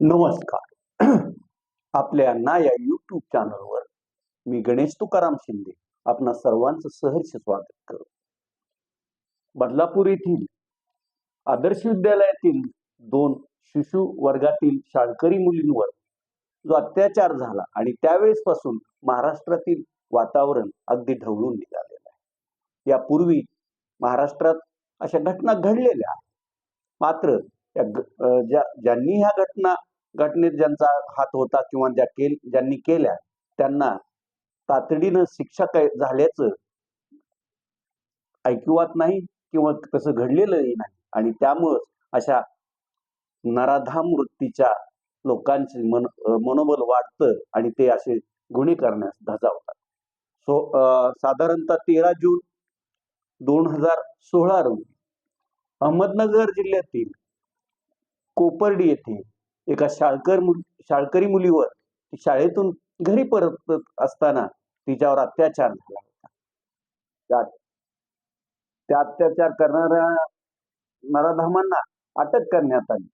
नमस्कार. आपल्या ना या युट्यूब चॅनलवर मी गणेश तुकाराम शिंदे आपणा सर्वांचं सहर्ष स्वागत करतो. बदलापूर येथील आदर्श विद्यालयातील दोन शिशु वर्गातील शाळकरी मुलींवर जो अत्याचार झाला आणि त्यावेळेसपासून महाराष्ट्रातील वातावरण अगदी ढवळून निघालेलं आहे. यापूर्वी महाराष्ट्रात अशा घटना घडलेल्या आहेत. मात्र या ज्या ज्यांनी ह्या घटना घटनेत ज्यांचा हात होता किंवा ज्या केल ज्यांनी केल्या त्यांना तातडीनं शिक्षा काय झाल्याचं ऐकिवात नाही किंवा तसं घडलेलंही नाही. आणि त्यामुळं अशा नराधाम वृत्तीच्या लोकांचे मन मनोबल वाढतं आणि ते असे गुन्हे करण्यास धजावतात. सो अं, साधारणतः तेरा जून दोन हजार सोळा रोजी अहमदनगर जिल्ह्यातील कोपर्डी येथे एका शाळकर मुल शाळकरी मुलीवर ती शाळेतून घरी परत असताना तिच्यावर अत्याचार झाला होता. त्या अत्याचार करणाऱ्या नराधामांना अटक करण्यात आली.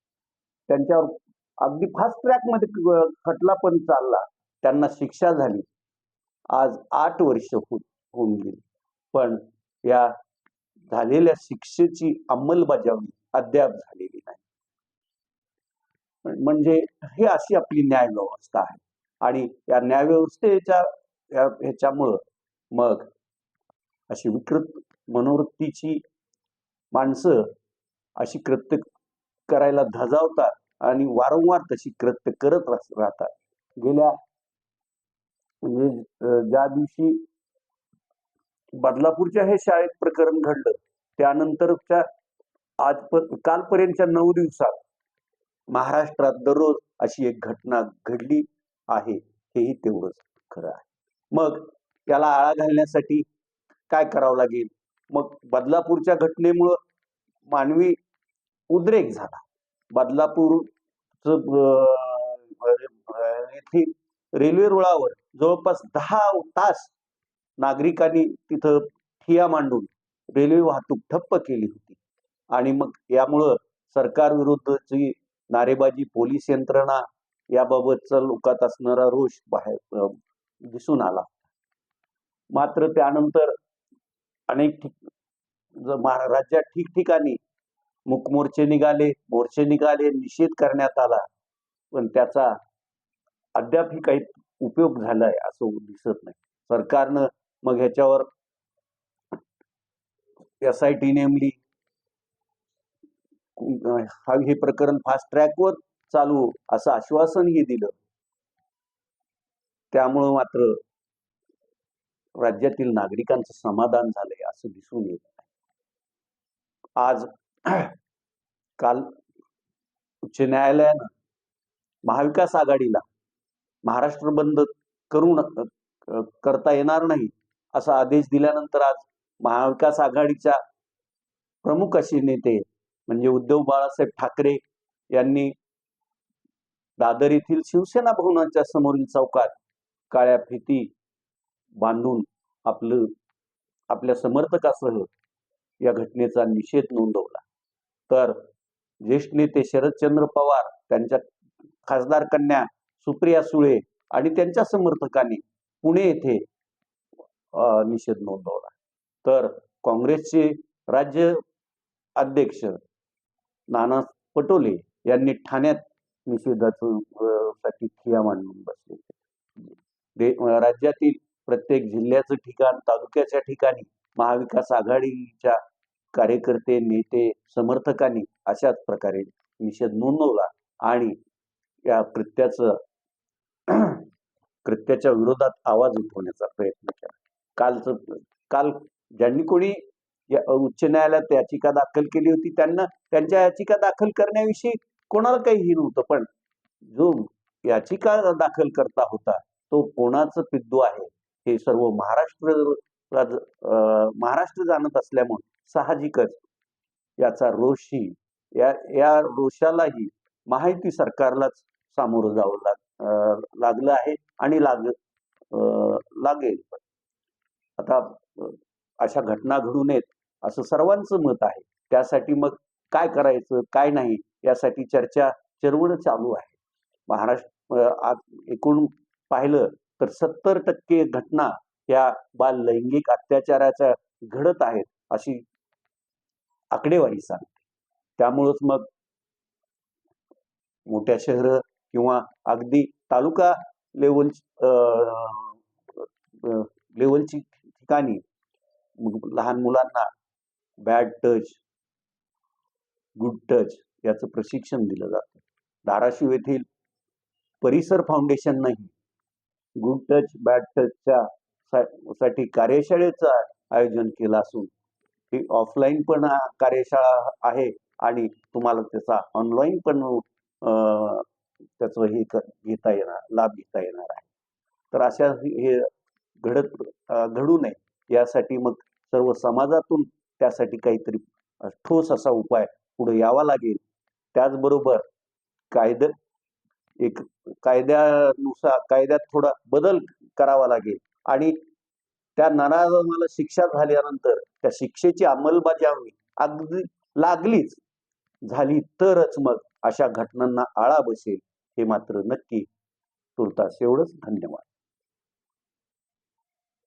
त्यांच्यावर अगदी फास्ट ट्रॅकमध्ये खटला पण चालला. त्यांना शिक्षा झाली. आज आठ वर्ष हो-, होऊन गेली. पण या झालेल्या शिक्षेची अंमलबजावणी अद्याप झालेली नाही. म्हणजे हे अशी आपली न्याय व्यवस्था आहे. आणि या न्याय व्यवस्थेच्या ह्याच्यामुळं मग अशी विकृत मनोवृत्तीची माणसं अशी कृत्य करायला धजावतात आणि वारंवार तशी कृत्य करत राहतात. गेल्या म्हणजे ज्या दिवशी बदलापूरच्या हे शाळेत प्रकरण घडलं त्यानंतरच्या आज कालपर्यंतच्या नऊ दिवसात महाराष्ट्रात दररोज अशी एक घटना घडली आहे हेही तेवढंच खरं आहे. मग त्याला आळा घालण्यासाठी काय करावं लागेल? मग बदलापूरच्या घटनेमुळं मानवी उद्रेक झाला. बदलापूर येथील रेल्वे रुळावर जवळपास दहा तास नागरिकांनी तिथं ठिया मांडून रेल्वे वाहतूक ठप्प केली होती. आणि मग यामुळं सरकार विरुद्धची नारेबाजी पोलीस यंत्रणा याबाबतचा लोकात असणारा रोष बाहेर दिसून आला. मात्र त्यानंतर अनेक ठिक राज्यात ठिकठिकाणी मुकमोर्चे निघाले मोर्चे निघाले निषेध करण्यात आला. पण त्याचा अद्यापही काही उपयोग झालाय असं दिसत नाही. सरकारनं मग ह्याच्यावर एस आय टी नेमली हा हे प्रकरण फास्ट ट्रॅकवर चालू असं आश्वासनही दिलं. त्यामुळं मात्र राज्यातील नागरिकांचं समाधान झालंय असं दिसून येत आहे. आज काल उच्च न्यायालयानं महाविकास आघाडीला महाराष्ट्र बंद करू न- करता येणार नाही असा आदेश दिल्यानंतर आज महाविकास आघाडीच्या प्रमुख असे नेते म्हणजे उद्धव बाळासाहेब ठाकरे यांनी दादर येथील शिवसेना भवनाच्या समोरील चौकात काळ्या फिती बांधून आपलं आपल्या समर्थकासह या घटनेचा निषेध नोंदवला. तर ज्येष्ठ नेते शरदचंद्र पवार त्यांच्या खासदार कन्या सुप्रिया सुळे आणि त्यांच्या समर्थकांनी पुणे येथे निषेध नोंदवला. तर काँग्रेसचे राज्य अध्यक्ष नाना पटोले यांनी ठाण्यात निषेधासाठी साठी ठिया मांडून बसले होते. दे- राज्यातील प्रत्येक जिल्ह्याचं ठिकाण तालुक्याच्या ठिकाणी महाविकास आघाडीच्या कार्यकर्ते नेते समर्थकांनी अशाच प्रकारे निषेध नोंदवला आणि या कृत्याचं कृत्याच्या विरोधात आवाज उठवण्याचा प्रयत्न केला कालचं काल ज्यांनी कोणी उच्च न्यायालयात याचिका दाखल केली होती. त्यांना त्यांच्या याचिका दाखल करण्याविषयी कोणाला काहीही नव्हतं पण जो याचिका दाखल करता होता तो कोणाचं पिद्दू आहे? हे सर्व महाराष्ट्र अं, महाराष्ट्र जाणत असल्यामुळे साहजिकच याचा रोषही या या रोषालाही माहिती सरकारलाच सामोरं जावं लाग अं, लागलं आहे आणि लाग अं, लागेल. आता अशा घटना घडू नयेत. असं सर्वांचं मत आहे. त्यासाठी मग काय करायचं काय नाही यासाठी चर्चा चरवण चालू आहे. महाराष्ट्र आज एकूण पाहिलं तर सत्तर टक्के घटना या बाल लैंगिक अत्याचाराच्या घडत आहेत अशी आकडेवारी सांगते. त्यामुळंच मग मोठ्या शहर किंवा अगदी तालुका लेवल लेवलची ठिकाणी लहान मुलांना बॅड टच गुड टच याचं प्रशिक्षण दिलं जातं. धाराशिव येथील परिसर फाउंडेशन नाही. गुड टच बॅड टचच्या साठी कार्यशाळेचं आयोजन केलं असून ही ऑफलाईन पण कार्यशाळा आहे आणि तुम्हाला त्याचा ऑनलाईन पण त्याचं हे घेता येणार लाभ घेता येणार आहे. तर अशा हे घडत घडू नये. यासाठी मग सर्व समाजातून त्यासाठी काहीतरी ठोस असा उपाय पुढे यावा लागेल. त्याचबरोबर कायद एक कायद्यानुसार कायद्यात थोडा बदल करावा लागेल. आणि त्या नराधमाला शिक्षा झाल्यानंतर त्या शिक्षेची अंमलबजावणी अगदी लागलीच झाली तरच मग अशा घटनांना आळा बसेल हे मात्र नक्की तुर्तास एवढंच धन्यवाद.